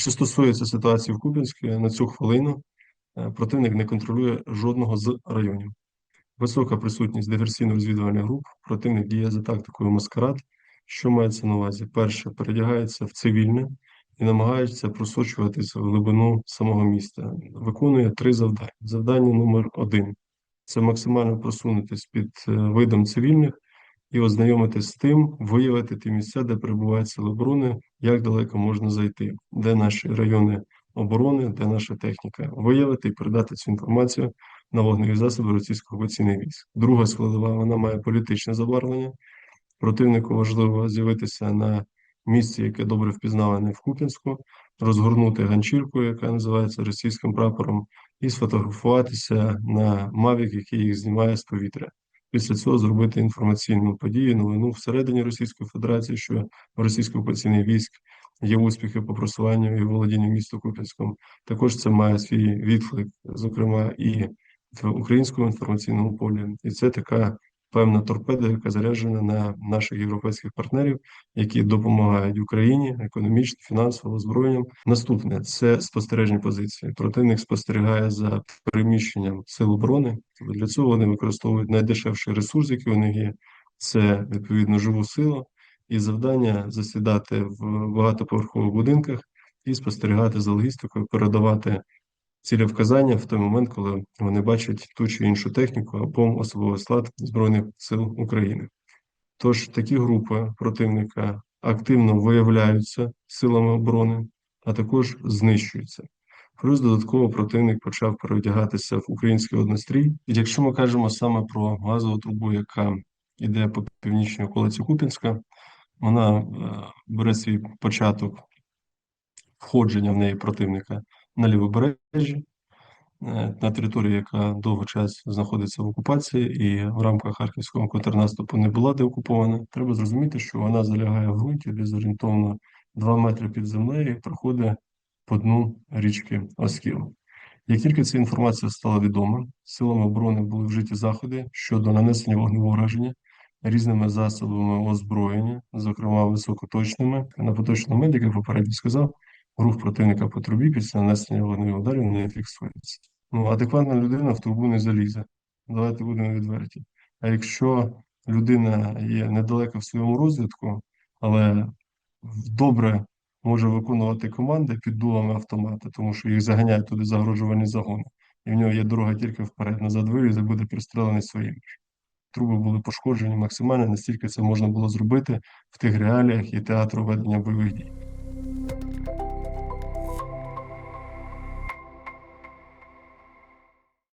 Що стосується ситуації в Куп'янську, на цю хвилину е, противник не контролює жодного з районів. Висока присутність диверсійно-розвідувальних груп. Противник діє за тактикою маскарад. Що мається на увазі? Перше, передягається в цивільне і намагається просочуватись в глибину самого міста. Виконує три завдання. Завдання номер один це максимально просунутись під е, видом цивільних і ознайомитись з тим, виявити ті місця, де перебувають сили оборони, як далеко можна зайти, де наші райони оборони, де наша техніка, виявити і передати цю інформацію на вогневі засоби російських окупаційних військ. Друга складова вона має політичне забарвлення. Противнику важливо з'явитися на місці, яке добре впізнаване в Куп'янську, розгорнути ганчірку, яка називається російським прапором, і сфотографуватися на Мавік, який їх знімає з повітря. Після цього зробити інформаційну подію, новину всередині Російської Федерації, що російсько-окупаційних військ є успіхи по просуванню і володінню місту Куп'янському. Також це має свій відклик, зокрема, і в українському інформаційному полі. І це така певна торпеда, яка заряджена на наших європейських партнерів, які допомагають Україні економічно, фінансово озброєнням. Наступне це спостережні позиції. Противник спостерігає за переміщенням сил оборони. Для цього вони використовують найдешевший ресурс, який у них є. Це відповідно живу силу, і завдання засідати в багатоповерхових будинках і спостерігати за логістикою, передавати цілевказання в той момент, коли вони бачать ту чи іншу техніку або особовий склад Збройних сил України. Тож такі групи противника активно виявляються силами оборони, а також знищуються. Плюс додатково противник почав переодягатися в український однострій. І якщо ми кажемо саме про газову трубу, яка йде по північній околиці Купінська, вона е, бере свій початок входження в неї противника на лівобережжі, е, на території, яка довго час знаходиться в окупації, і в рамках харківського контрнаступу не була деокупована. Треба зрозуміти, що вона залягає в ґрунті десь орієнтовно 2 метри під землею і проходить по дну річки Оскіл. Як тільки ця інформація стала відома, силами оборони були вжиті заходи щодо нанесення вогневого враження різними засобами озброєння, зокрема високоточними. На поточному як попередньо сказав, рух противника по трубі після нанесення вогневих ударів не фіксується. Ну, адекватна людина в трубу не залізе. Давайте будемо відверті. А якщо людина є недалеко в своєму розвитку, але добре може виконувати команди під дулами автомата, тому що їх заганяють туди загрожувальні загони, і в нього є дорога тільки вперед, назад вилізе, буде пристрелений своїм. Труби були пошкоджені максимально, настільки це можна було зробити в тих реаліях і театру ведення бойових дій.